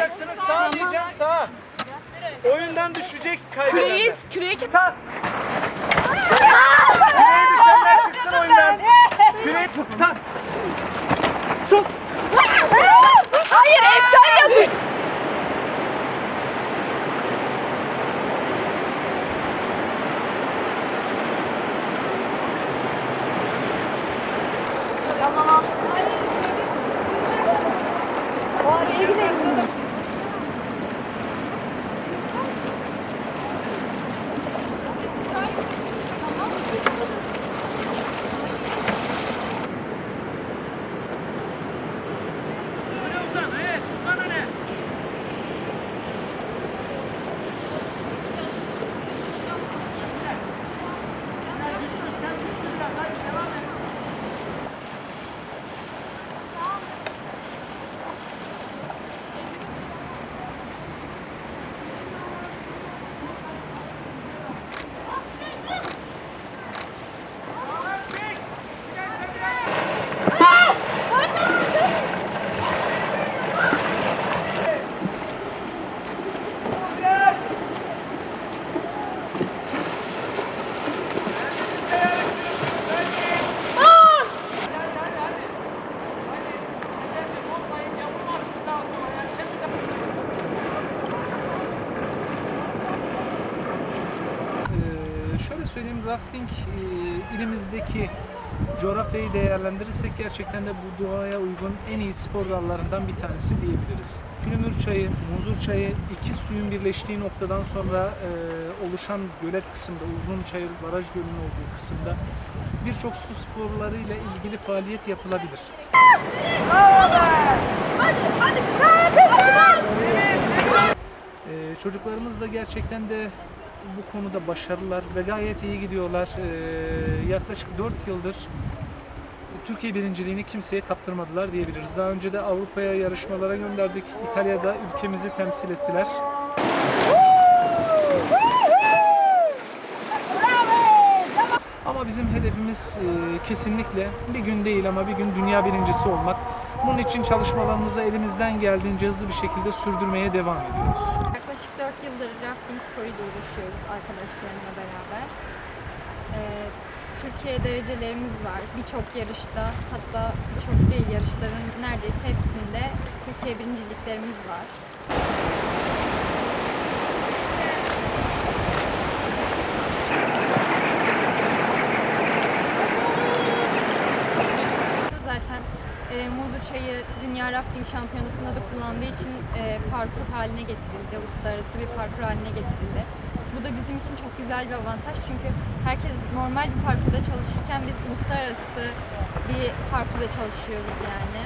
yapacaksınız. Sağ diyeceğim sağ. Oyundan düşecek Küreği, kaybeden. küreği Sağ. Küreye düşenler çıksın oyundan. Küreye sağ. Sol. Hayır iptal ya Uzan, söyleyeyim rafting e, ilimizdeki coğrafyayı değerlendirirsek gerçekten de bu doğaya uygun en iyi spor dallarından bir tanesi diyebiliriz. Külümür çayı, muzur çayı iki suyun birleştiği noktadan sonra e, oluşan gölet kısımda, uzun çayır baraj gölünün olduğu kısımda birçok su sporlarıyla ilgili faaliyet yapılabilir. Ee, çocuklarımız da gerçekten de bu konuda başarılılar ve gayet iyi gidiyorlar. Ee, yaklaşık 4 yıldır Türkiye birinciliğini kimseye kaptırmadılar diyebiliriz. Daha önce de Avrupa'ya yarışmalara gönderdik. İtalya'da ülkemizi temsil ettiler. Ama bizim hedefimiz e, kesinlikle bir gün değil ama bir gün dünya birincisi olmak. Bunun için çalışmalarımızı elimizden geldiğince hızlı bir şekilde sürdürmeye devam ediyoruz. Yaklaşık 4 yıldır rafting sporuyla uğraşıyoruz arkadaşlarımla beraber. Ee, Türkiye derecelerimiz var. Birçok yarışta hatta birçok değil yarışların neredeyse hepsinde Türkiye birinciliklerimiz var. Zaten e, Muzur Çayı Dünya Rafting Şampiyonası'nda da kullandığı için e, parkur haline getirildi. Uluslararası bir parkur haline getirildi. Bu da bizim için çok güzel bir avantaj çünkü herkes normal bir parkurda çalışırken biz uluslararası bir parkurda çalışıyoruz yani.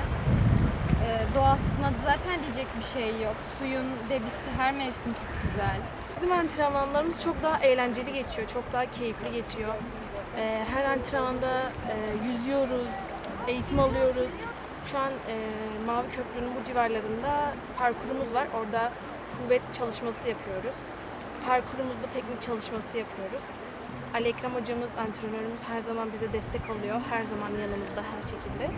E, doğasına zaten diyecek bir şey yok. Suyun debisi her mevsim çok güzel. Bizim antrenmanlarımız çok daha eğlenceli geçiyor, çok daha keyifli geçiyor. Ee, her antrenmanda e, yüzüyoruz, eğitim alıyoruz. Şu an e, Mavi Köprü'nün bu civarlarında parkurumuz var. Orada kuvvet çalışması yapıyoruz. Parkurumuzda teknik çalışması yapıyoruz. Ali Ekrem hocamız, antrenörümüz her zaman bize destek oluyor. Her zaman yanımızda her şekilde.